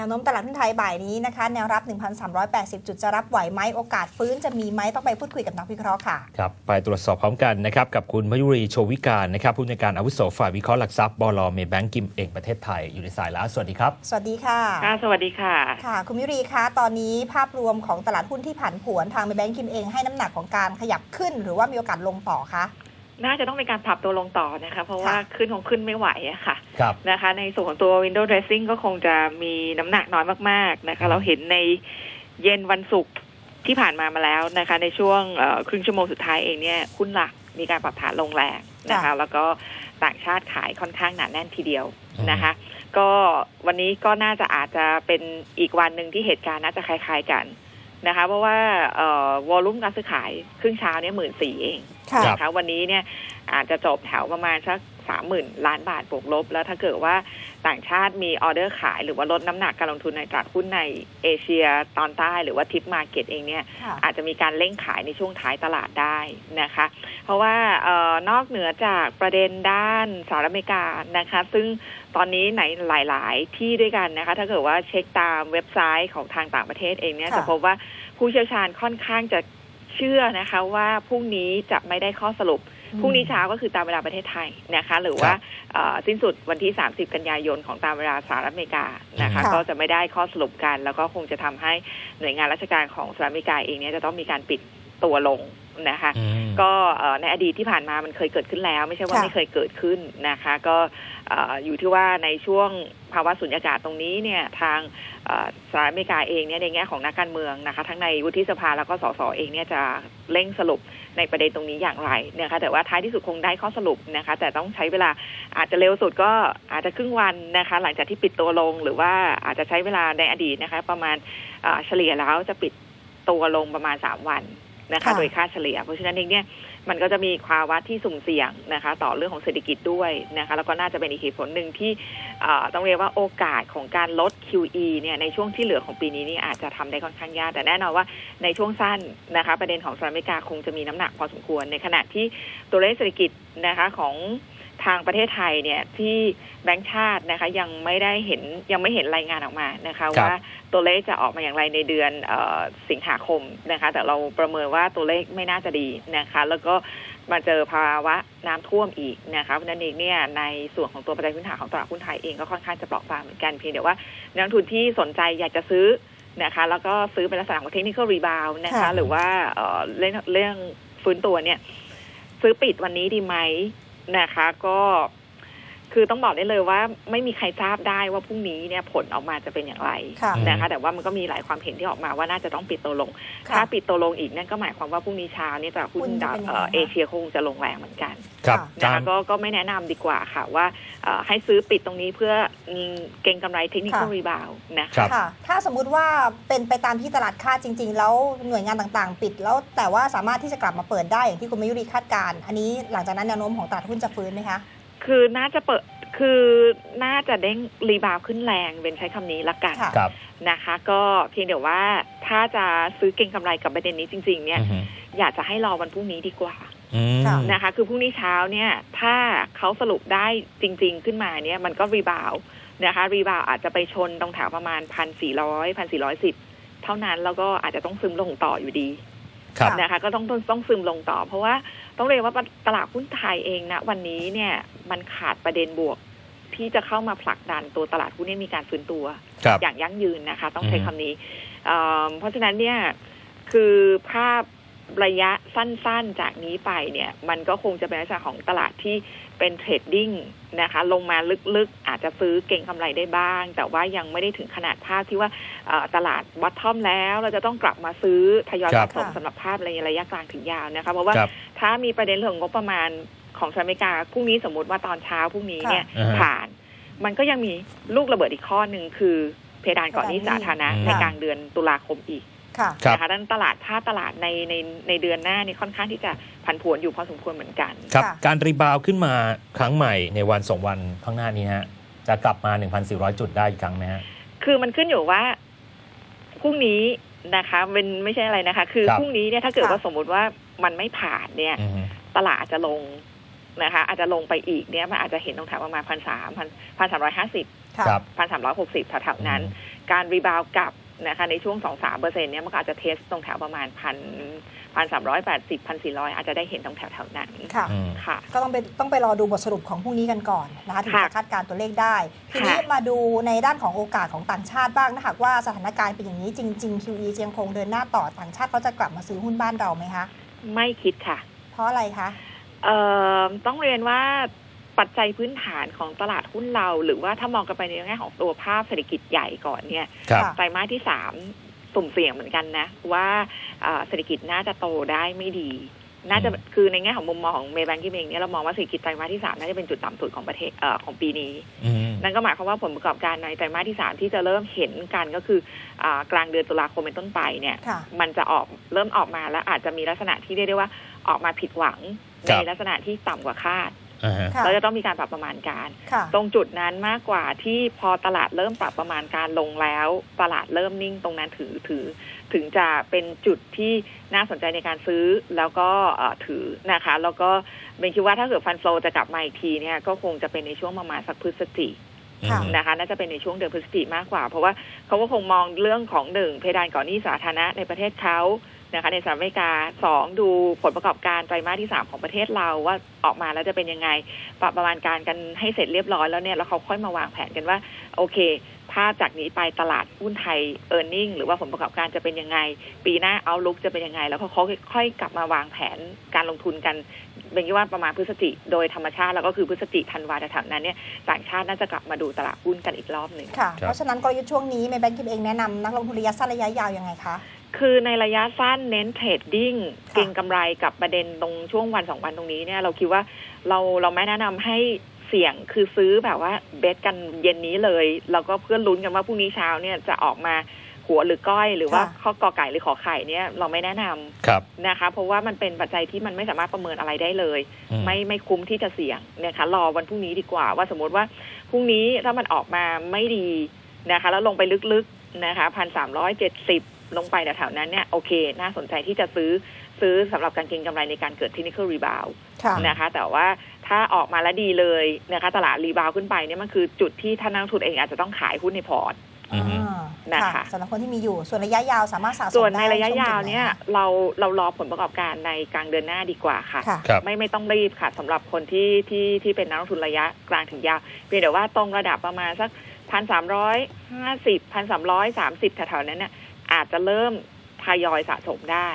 นวโน้มตลาดหุ้นไทยบ่ายนี้นะคะ แนวรับ 1,380 จุดจะรับไหวไหมโอกาสฟื้นจะมีไหมต้องไปพูดคุยกับนักวิเคราะห์ค่ะครับไปตรวจสอบพร้อมกันนะครับกับคุณมยุรีโชวิการนะครับผู้อำนวยการอาวุโสฝ่ายวิเคราะห์หลักทรัพย์บลเมย์แบงก์กิมเองประเทศไทยอยู่ในสายแล้วสวัสดีครับ สวัสดีค่ะค่ะ สวัสดีค่ะค่ะ คุณวิรีคะตอนนี้ภาพรวมของตลาดหุ้นที่ผันผวนทางแบงก์กิมเองให้น้ำหนักของการขยับขึ้น หรือว่ามีโอกาสลงต่อคะ น่าจะต้องเป็นการปรับตัวลงต่อนะคะ เพราะว่าค่ะขึ้นคงขึ้นไม่ไหวอะค่ะครับนะคะ ในส่วนของตัว window dressing ก็คงจะมีน้ำหนักน้อยมากๆนะคะ เราเห็นในเย็นวันศุกร์ที่ผ่านมามาแล้วนะคะ ในช่วงเอ่อครึ่งชั่วโมงสุดท้ายเองเนี่ยหุ้นหลักมีการปรับฐานลงแรงนะคะ แล้วก็ต่างชาติขายค่อนข้างหนาแน่นทีเดียวนะคะ ก็วันนี้ก็น่าจะอาจจะเป็นอีกวันหนึ่งที่เหตุการณ์น่าจะคล้าย ๆกัน นะคะ เพราะว่าเอ่อวอลลุ่มการซื้อขายครึ่งเช้าเนี่ยหมื่นสี่เองค่ะครับนะคะวันนี้เนี่ยอาจจะจบแถวประมาณสัก สามหมื่นล้านบาทบวกลบ แล้วถ้าเกิดว่าต่างชาติมีออเดอร์ขาย หรือว่าลดน้ำหนักการลงทุนในตลาดหุ้นในเอเชียตอนใต้หรือว่าทิปมาเก็ตเองเนี่ยค่ะอาจจะมีการเร่งขายในช่วงท้ายตลาดได้นะคะ เพราะว่าเออนอกเหนือจากประเด็นด้านสหรัฐอเมริกานะคะ ซึ่งตอนนี้ไหนหลาย ๆ ที่ด้วยกันนะคะ ถ้าเกิดว่าเช็คตามเว็บไซต์ของทางต่างประเทศเองเนี่ยค่ะจะพบว่าผู้เชี่ยวชาญค่อนข้างจะเชื่อนะคะว่าพรุ่งนี้จะไม่ได้ข้อสรุป พรุ่งนี้เช้าก็คือตามเวลาประเทศไทยนะคะ หรือว่าเอ่อสิ้นสุดวันที่ 30 กันยายนของตามเวลาสหรัฐอเมริกานะคะค่ะก็จะไม่ได้ข้อสรุปกัน แล้วก็คงจะทำให้หน่วยงานราชการของสหรัฐอเมริกาเองเนี่ยจะต้องมีการปิด ตัวลงนะคะอืมก็เอ่อในอดีตที่ผ่านมามันเคยเกิดขึ้นแล้ว ไม่ใช่ว่าค่ะไม่เคยเกิดขึ้นนะคะ ก็เอ่ออยู่ที่ว่าในช่วงภาวะสุญญากาศตรงนี้เนี่ยทางเอ่อสหรัฐอเมริกาเองเนี่ยในแง่ของนักการเมืองนะคะ ทั้งในวุฒิสภาแล้วก็สสเองเนี่ยจะเร่งสรุปในประเด็นตรงนี้อย่างไรนะคะแต่ว่าท้ายที่สุดคงได้ข้อสรุปนะคะ แต่ต้องใช้เวลาอาจจะเร็วสุดก็อาจจะครึ่งวันนะคะ หลังจากที่ปิดตัวลงหรือว่าอาจจะใช้เวลาในอดีตนะคะ ประมาณเอ่อเฉลี่ยแล้วจะปิดตัวลงประมาณสามวัน นะคะค่ะโดยค่าเฉลี่ย เพราะฉะนั้นเองเนี่ยมันก็จะมีภาวะที่สุ่มเสี่ยงนะคะ ต่อเรื่องของเศรษฐกิจด้วยนะคะแล้วก็น่าจะเป็นอีกเหตุผลหนึ่งที่เอ่อต้องเรียกว่าโอกาสของการลด QE เนี่ยในช่วงที่เหลือของปีนี้นี่อาจจะทำได้ค่อนข้างยาก แต่แน่นอนว่าในช่วงสั้นนะคะ ประเด็นของสหรัฐอเมริกาคงจะมีน้ำหนักพอสมควรในขณะที่ตัวเลขเศรษฐกิจนะคะของ ทางประเทศไทยเนี่ยที่แบงก์ชาตินะคะ ยังไม่ได้เห็นยังไม่เห็นรายงานออกมานะคะครับว่าตัวเลขจะออกมาอย่างไรในเดือนเออสิงหาคมนะคะ แต่เราประเมินว่าตัวเลขไม่น่าจะดีนะคะ แล้วก็มาเจอภาวะน้ำท่วมอีกนะคะเพราะฉะนั้นเองเนี่ยในส่วนของตัวปัจจัยพื้นฐานของตลาดหุ้นไทยเองก็ค่อนข้างจะเปราะบางเหมือนกันเพียงแต่ว่านักลงทุนที่สนใจอยากจะซื้อนะคะแล้วก็ซื้อเป็นลักษณะของเทคนิคอลรีบาวนะคะค่ะหรือว่าเอ่อเรื่องเรื่องฟื้นตัวเนี่ย ซื้อปิดวันนี้ดีไหม นะคะ ก็ คือต้องบอกได้เลยว่าไม่มีใครทราบได้ว่าพรุ่งนี้เนี่ยผลออกมาจะเป็นอย่างไรค่ะนะคะแต่ว่ามันก็มีหลายความเห็นที่ออกมาว่าน่าจะต้องปิดตัวลงค่ะถ้าปิดตัวลงอีกนั่นก็หมายความว่าพรุ่งนี้เช้าเนี่ยจะหุ้นหุ้นจะดาวเป็นยังไงเอ่อคะเอเชียคงจะลงแรงเหมือนกันครับค่ะอานะจารคะย์ก็ก็ไม่แนะนำดีกว่าค่ะว่าเอ่อให้ซื้อปิดตรงนี้เพื่ออืมเก็งกำไรเทคนิคอลค่ะรีบาวนะครัคะบค่ะถ้าสมมุติว่าเป็นไปตามที่ตลาดคาดจริง ๆ แล้วหน่วยงานต่างๆ ปิดแล้วแต่ว่าสามารถที่จะกลับมาเปิดได้อย่างที่คุณมยุรีคาดการณ์อันนี้หลังจากนั้นแนวโน้มของตลาดหุ้นจะฟื้นไหมคะ คือน่าจะเปิดคือน่าจะเด้งรีบาวขึ้นแรงเป็นใช้คำนี้ละกันค่ะครับนะคะ ก็เพียงแต่ว่าถ้าจะซื้อเก็งกำไรกับประเด็นนี้จริง ๆ เนี่ยอือฮึอยากจะให้รอวันพรุ่งนี้ดีกว่าอืมค่ะนะคะ คือพรุ่งนี้เช้าเนี่ย ถ้าเขาสรุปได้จริง ๆ ขึ้นมาเนี่ย มันก็รีบาวนะคะ รีบาวอาจจะไปชนตรงแถวประมาณพันสี่ร้อยพันสี่ร้อยสิบเท่านั้นแล้วก็อาจจะต้องซึมลงต่ออยู่ดีครับนะคะก็ต้องต้องต้องซึมลงต่อ เพราะว่าต้องเรียนว่าตลาดหุ้นไทยเองนะวันนี้เนี่ย มันขาดประเด็นบวก ที่จะเข้ามาผลักดันตัวตลาดหุ้นให้มีการฟื้นตัวครับอย่างยั่งยืนนะคะ ต้องใช้อือฮึคำนี้เอ่อเพราะฉะนั้นเนี่ยคือภาพระยะสั้นๆจากนี้ไปเนี่ย มันก็คงจะเป็นลักษณะของตลาดที่เป็นเทรดดิ้งนะคะ ลงมาลึกๆ อาจจะซื้อเก่งกำไรได้บ้าง แต่ว่ายังไม่ได้ถึงขนาดภาพที่ว่าเอ่อตลาดวัตทอมแล้ว เราจะต้องกลับมาซื้อทยอยครัสะบสมสำหรับภาพในระยะกลางถึงยาวนะคะ เพราะว่าครับถ้ามีประเด็นเรื่องของงบประมาณ ของสหรัฐอเมริกาพรุ่งนี้สมมติว่าตอนเช้าพรุ่งนี้เนี่ยอ่าฮะ ผ่าน มันก็ยังมีลูกระเบิดอีกข้อหนึ่งคือเพดานก่อนหนี้สาธารณะอืม ในกลางเดือนตุลาคมอีก ค่ะ ครับ นะคะดังนั้นตลาดถ้าตลาดในในในเดือนหน้านี่ค่อนข้างที่จะผันผวนอยู่พอสมควรเหมือนกัน ครับ ค่ะ การรีบาวขึ้นมาครั้งใหม่ในวันสองวันข้างหน้านี้ฮะ จะกลับมา 1,400 จุดได้อีกครั้งไหมฮะ คือมันขึ้นอยู่ว่าพรุ่งนี้นะคะเป็นไม่ใช่อะไรนะคะ คือครับ พรุ่งนี้เนี่ยถ้าเกิดค่ะว่าสมมุติว่ามันไม่ผ่านเนี่ย อือฮึตลาดอาจจะลง นะคะ อาจจะลงไปอีกเนี่ยมันอาจจะเห็นตรงแถวประมาณพันสามพันพันสามร้อยห้าสิบค่ะครับพันสามร้อยหกสิบแถวๆนั้น การรีบาวกลับนะคะในช่วง2-3เปอร์เซ็นต์เนี่ยมันก็อาจจะเทสตรงแถวประมาณพันพันสามร้อยแปดสิบพันสี่ร้อยอาจจะได้เห็นตรงแถวๆนั้นค่ะอืมค่ะ ก็ต้องไปต้องไปรอดูบทสรุปของพรุ่งนี้กันก่อนนะคะถึงค่ะจะคาดการณ์ตัวเลขได้ ทีนี้ค่ะมาดูในด้านของโอกาสของต่างชาติบ้างนะหากว่าสถานการณ์เป็นอย่างนี้จริง ๆ QE จะยังคงเดินหน้าต่อต่างชาติเขาจะกลับมาซื้อหุ้นบ้านเราไหมคะ ไม่คิดค่ะ เพราะอะไรคะ เอ่อต้องเรียนว่าปัจจัยพื้นฐานของตลาดหุ้นเรา หรือว่าถ้ามองกันไปในแง่ของตัวภาพเศรษฐกิจใหญ่ก่อนเนี่ยครับค่ะไตรมาสที่สามสุ่มเสี่ยงเหมือนกันนะ ว่าเอ่อเศรษฐกิจน่าจะโตได้ไม่ดี น่าจะอืมคือในแง่ของมุมมองของเมย์แบงกิ้งเองเนี่ยเรามองว่าเศรษฐกิจไตรมาสที่สามน่าจะเป็นจุดต่ำสุดของประเทศเอ่อของปีนี้ อืม นั่นก็หมายความว่าผลประกอบการในไตรมาสที่สามที่จะเริ่มเห็นกันก็คืออากลางเดือนตุลาคมเป็นต้นไปเนี่ย ค่ะ มันจะออกเริ่มออกมาแล้วอาจจะมีลักษณะที่เรียกได้ว่า ออกมาผิดหวังครัในบลักษณะที่ต่ำกว่าคาดอ่าฮะค่ะเราจะต้องมีการปรับประมาณการค่ะตรงจุดนั้นมากกว่าที่พอตลาดเริ่มปรับประมาณการลงแล้ว ตลาดเริ่มนิ่งตรงนั้นถือถือ ถึงจะเป็นจุดที่น่าสนใจในการซื้อแล้วก็เอ่อถือนะคะ แล้วก็เบนคิดว่าถ้าเกิดฟันโฟลจะกลับมาอีกทีเนี่ยก็คงจะเป็นในช่วงประมาณสักพฤศจิค่ะอืมนะคะน่าจะเป็นในช่วงเดือนพฤศจิมากกว่า เพราะว่าเขาก็คงมองเรื่องของหนึ่งเพดานก่อนหนี้สาธารณะในประเทศเขา นะคะในสหรัฐอเมริกาสองดูผลประกอบการไตรมาสที่สามของประเทศเราว่าออกมาแล้วจะเป็นยังไง ปรับประมาณการกันให้เสร็จเรียบร้อยแล้วเนี่ยแล้วเขาค่อยมาวางแผนกันว่า โอเคถ้าจากนี้ไปตลาดหุ้นไทยเออร์เน็งหรือว่าผลประกอบการจะเป็นยังไง ปีหน้าเอาลุกจะเป็นยังไง แล้วเขาค่อยๆกลับมาวางแผนการลงทุนกันเป็นที่ว่าประมาณพฤศจิโดยธรรมชาติแล้วก็คือพฤศจิธันวาแถวนั้นเนี่ยต่างชาติน่าจะกลับมาดูตลาดหุ้นกันอีกรอบหนึ่งค่ะเพราะฉะนั้นกลยุทธ์ช่วงนี้เมย์แบงค์กิ้งเองแนะนำนักลงทุนระยะสั้นระยะยาวยังไงคะ คือในระยะสั้นเน้นเทรดดิ้งค่ะเก็งกำไรกับประเด็นตรงช่วงวันสองวันตรงนี้เนี่ยเราคิดว่าเราเราไม่แนะนำให้เสี่ยงคือซื้อแบบว่าเบสกันเย็นนี้เลย แล้วก็เพื่อลุ้นกันว่าพรุ่งนี้เช้าเนี่ยจะออกมาหัวหรือก้อย หรือว่าข้อกอไก่หรือขอไข่เนี่ยเราไม่แนะนำครับนะคะ เพราะว่ามันเป็นปัจจัยที่มันไม่สามารถประเมินอะไรได้เลยอืมไม่ไม่คุ้มที่จะเสี่ยงนะคะรอวันพรุ่งนี้ดีกว่า ว่าสมมติว่าพรุ่งนี้ถ้ามันออกมาไม่ดีนะคะ แล้วลงไปลึกๆนะคะพันสามร้อยเจ็ดสิบ ลงไปแถวๆนั้นเนี่ยโอเค น่าสนใจที่จะซื้อซื้อสำหรับการเก็งกำไรในการเกิด technical rebound ค่ะนะคะ แต่ว่าถ้าออกมาแล้วดีเลยนะคะ ตลาดรีบาวขึ้นไปเนี่ยมันคือจุดที่ท่านนักลงทุนเองอาจจะต้องขายหุ้นในพอร์ตอือฮึอ่านะคะสำหรับคนที่มีอยู่ส่วนระยะยาวสามารถสะสมส่วนในได้ระยะช่งยาวจุดไหเนี่ยคะเราเรารอผลประกอบการในกลางเดือนหน้าดีกว่าค่ะค่ะครับไม่ไม่ต้องรีบค่ะสำหรับคนที่ที่ที่เป็นนักลงทุนระยะกลางถึงยาวเพียงแต่ว่าตรงระดับประมาณสักพันสามร้อยห้าสิบพันสามร้อยสามสิบแถวๆนั้นเนี่ย อาจจะเริ่มทยอยสะสมได้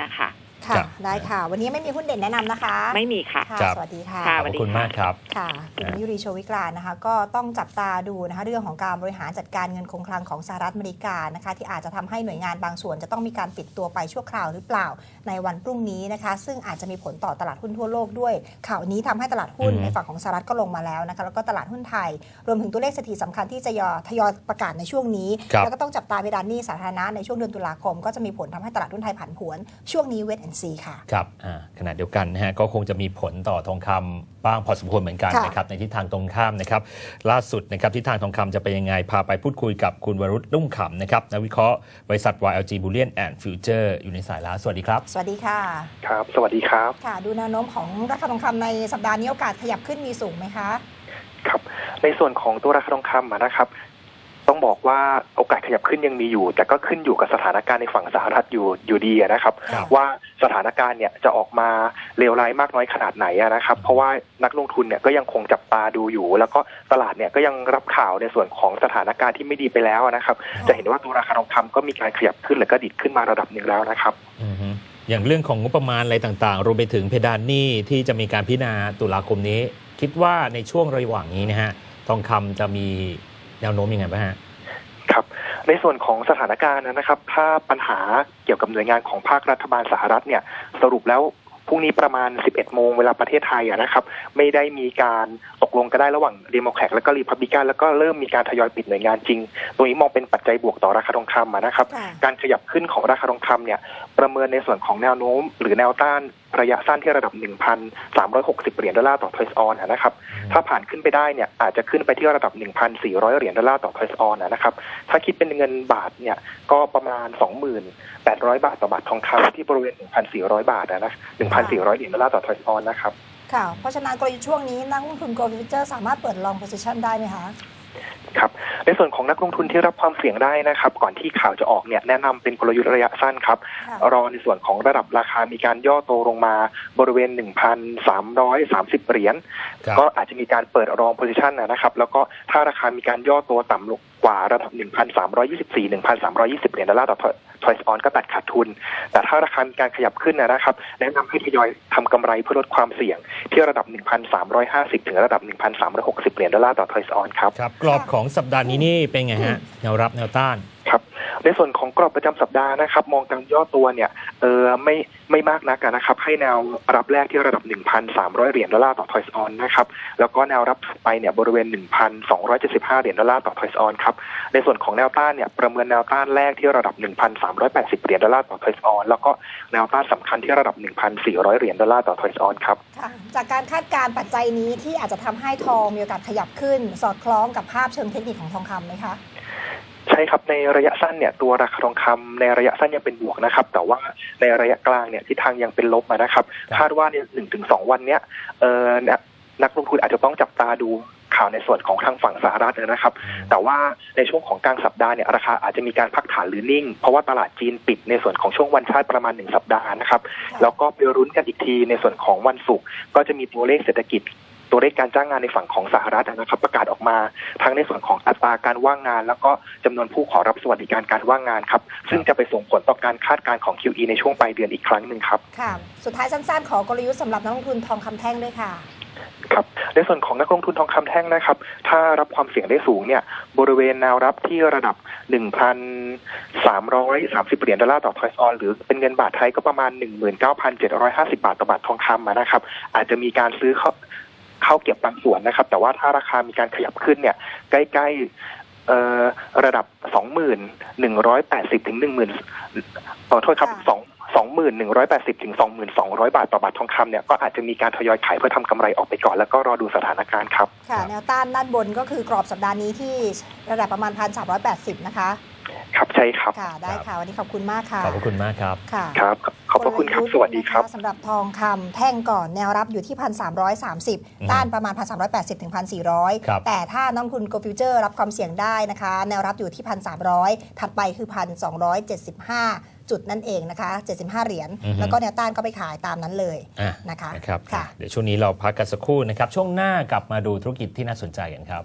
นะคะ ครัค่ะบได้ค่ะ วันนี้ไม่มีหุ้นเด่นแนะนำนะคะ ไม่มีค่ะค่ะครับสวัสดีค่ะค่ะขอบคุณมากครับค่ะคุณยุรีโชวิกลานะคะ ก็ต้องจับตาดูนะคะเรื่องของการบริหารจัดการเงินคงคลังของสหรัฐอเมริกานะคะ ที่อาจจะทำให้หน่วยงานบางส่วนจะต้องมีการปิดตัวไปชั่วคราวหรือเปล่าในวันพรุ่งนี้นะคะ ซึ่งอาจจะมีผลต่อตลาดหุ้นทั่วโลกด้วย ข่าวนี้ทำให้ตลาดหุ้นอืมในฝั่งของสหรัฐก็ลงมาแล้วนะคะแล้วก็ตลาดหุ้นไทย รวมถึงตัวเลขสถิติสำคัญที่จะยอทยอยประกาศในช่วงนี้ครับแล้วก็ต้องจับตาเพดานหนี้สาธารณะในช่วงเดือนตุลาคม ก็จะมีผลทำให้ตลาดหุ้นไทยผันผวนช่วงนี้เวทแอนซีค่ะครับอ่าขณะเดียวกันนะฮะก็คงจะมีผลต่อทองคำบ้างพอสมควรเหมือนกันค่ะนะครับในทิศทางตรงข้ามนะครับล่าสุดนะครับทิศทางทองคำจะเป็นยังไง พาไปพูดคุยกับคุณวรุษรุ่งขำนะครับนักวิเคราะห์บริษัท YLG Bullion and Future อยู่ในสายแล้วสวัสดีครับ สวัสดีค่ะครับ สวัสดีครับค่ะ ดูแนวโน้มของราคาทองคำในสัปดาห์นี้โอกาสขยับขึ้นมีสูงไหมคะครับในส่วนของตัวราคาทองคำอะนะครับ ต้องบอกว่าโอกาสขยับขึ้นยังมีอยู่ แต่ก็ขึ้นอยู่กับสถานการณ์ในฝั่งสหรัฐอยู่อยู่ดีอะนะครับครับ ว่าสถานการณ์เนี่ยจะออกมาเลวร้ายมากน้อยขนาดไหนอะนะครับ เพราะว่านักลงทุนเนี่ยก็ยังคงจับตาดูอยู่ แล้วก็ตลาดเนี่ยก็ยังรับข่าวในส่วนของสถานการณ์ที่ไม่ดีไปแล้วอะนะครับ จะเห็นว่าตัวราคาทองคำก็มีการขยับขึ้นและก็ดิดขึ้นมาระดับหนึ่งแล้วนะครับอือฮึอย่างเรื่องของงบประมาณอะไรต่างๆ รวมไปถึงเพดานหนี้ที่จะมีการพิจารณาตุลาคมนี้ คิดว่าในช่วงระหว่างนี้นะฮะทองคำจะมี แนวโน้มยังไงบ้างฮะครับในส่วนของสถานการณ์นะครับ ถ้าปัญหาเกี่ยวกับหน่วยงานของภาครัฐบาลสหรัฐเนี่ยสรุปแล้วพรุ่งนี้ประมาณ 11 โมงเวลาประเทศไทยอะนะครับ ไม่ได้มีการตกลงกันได้ระหว่างเดโมแครตและก็รีพับลิกันแล้วก็เริ่มมีการทยอยปิดหน่วยงานจริง ตรงนี้มองเป็นปัจจัยบวกต่อราคาทองคำอะนะครับค่ะการขยับขึ้นของราคาทองคำเนี่ยประเมินในส่วนของแนวโน้ม หรือแนวต้านระยะสั้นที่ระดับ 1,360 เหรียญดอลลาร์ต่อทอยส์ออนนะครับ ถ้าผ่านขึ้นไปได้เนี่ยอาจจะขึ้นไปที่ระดับ 1,400 เหรียญดอลลาร์ต่อทอยส์ออนนะครับ ถ้าคิดเป็นเงินบาทเนี่ยก็ประมาณ 2,800 บาทต่อบาททองคำที่บริเวณ 1,400 บาทนะ1,400 เหรียญดอลลาร์ต่อทอยส์ออนนะครับ ค่ะ เพราะฉะนั้นกลยุทธ์ช่วงนี้นักลงทุน Gold Future สามารถเปิด long position ได้ไหมคะ ครับในส่วนของนักลงทุนที่รับความเสี่ยงได้นะครับ ก่อนที่ข่าวจะออกเนี่ยแนะนำเป็นกลยุทธ์ระยะสั้นครับค่ะรอในส่วนของระดับราคามีการย่อตัวลงมาบริเวณ 1,330 เหรียญครับก็อาจจะมีการเปิดรองโพซิชันนะครับ แล้วก็ถ้าราคามีการย่อตัวต่ำลงกว่าระดับ 1,324 1,320 เหรียญดอลลาร์ต่อ ทอยส์ออนก็ตัดขาดทุน แต่ถ้าราคามีการขยับขึ้นนะครับ แนะนำให้ทยอยทำกำไรเพื่อลดความเสี่ยง ที่ระดับ 1,350 ถึงระดับ 1,360 เหรียญดอลลาร์ต่อทอยส์ออนครับครับ กรอบของสัปดาห์นี้นี่เป็นไงฮะแนวรับแนวต้านครับในส่วนของกรอบประจำสัปดาห์นะครับ มองการย่อตัวเนี่ย เออไม่ไม่มากนักนะครับ ให้แนวรับแรกที่ระดับ 1,300 เหรียญดอลลาร์ต่อทอยส์ออนนะครับแล้วก็แนวรับไปเนี่ยบริเวณ 1,275 เหรียญดอลลาร์ต่อทอยส์ออนครับในส่วนของแนวต้านเนี่ยประเมินแนวต้านแรกที่ระดับ 1,380 เหรียญดอลลาร์ต่อทอยส์ออนแล้วก็แนวต้านสำคัญที่ระดับ 1,400 เหรียญดอลลาร์ต่อทอยส์ออนครับจากการคาดการณ์ปัจจัยนี้ที่อาจจะทำให้ทองมีโอกาสขยับขึ้น สอดคล้องกับภาพเชิงเทคนิคของทองคำไหมคะ ช่ครับในระยะสั้นเนี่ยตัวราคาทองคำในระยะสั้นยังเป็นบวกนะครับ แต่ว่าในระยะกลางเนี่ยทิศทางยังเป็นลบมานะครับครับ คาดว่าในหนึ่งถึงสองวันเนี้ยเออเนี่ยนักลงทุนอาจจะต้องจับตาดูข่าวในส่วนของทางฝั่งสหรัฐนะครับ แต่ว่าในช่วงของกลางสัปดาห์เนี่ยราคาอาจจะมีการพักฐานหรือนิ่ง เพราะว่าตลาดจีนปิดในส่วนของช่วงวันชาติประมาณหนึ่งสัปดาห์นะครับ แล้วก็ไปรุ้นกันอีกทีในส่วนของวันศุกร์ก็จะมีตัวเลขเศรษฐกิจ ตัวเลขการจ้างงานในฝั่งของสหรัฐนะครับ ประกาศออกมาทั้งในส่วนของอัตราการว่างงาน แล้วก็จำนวนผู้ขอรับสวัสดิการการว่างงานครับ ซึ่งจะไปส่งผลต่อการคาดการณ์ของ QE ในช่วงปลายเดือนอีกครั้งหนึ่งครับค่ะสุดท้ายสั้นๆขอกลยุทธ์สำหรับนักลงทุนทองคำแท่งด้วยค่ะครับในส่วนของนักลงทุนทองคำแท่งนะครับ ถ้ารับความเสี่ยงได้สูงเนี่ย บริเวณแนวรับที่ระดับ 1,330 เหรียญดอลลาร์ต่อทอยส์ออนหรือเป็นเงินบาทไทยก็ประมาณ 19,750 บาทต่อบาททองคำอะนะครับ อาจจะมีการซื้อเข้า เข้าเก็บบางส่วนนะครับ แต่ว่าถ้าราคามีการขยับขึ้นเนี่ยใกล้ๆเอ่อระดับ2,180ถึง10,000ขอโทษครับค่ะสองสองหมื่นหนึ่งร้อยแปดสิบถึงสองหมื่นสองร้อยบาทต่อบาททองคำเนี่ยก็อาจจะมีการทยอยขายเพื่อทำกำไรออกไปก่อนแล้วก็รอดูสถานการณ์ครับ ค่ะ แนวต้านด้านบนก็คือกรอบสัปดาห์นี้ที่ระดับประมาณ1,380นะคะ ครับใช่ครับค่ะได้ค่ะวันนี้ขอบคุณมากค่ะขอบพระคุณมากครับค่ะครับขอบพระคุณครับสวัสดีครับกลยุทธ์นะคะสำหรับทองคำแท่งก่อนแนวรับอยู่ที่อืม1,330ต้านประมาณ1,380ถึง1,400ครับแต่ถ้านักลงทุน Go Future รับความเสี่ยงได้นะคะ แนวรับอยู่ที่1,300ถัดไปคือ1,275จุดนั่นเองนะคะ 75 เหรียญอือฮึแล้วก็แนวต้านก็ไปขายตามนั้นเลยอะนะคะนะครับค่ะเดี๋ยวช่วงนี้เราพักกันสักครู่นะครับ ช่วงหน้ากลับมาดูธุรกิจที่น่าสนใจกันครับ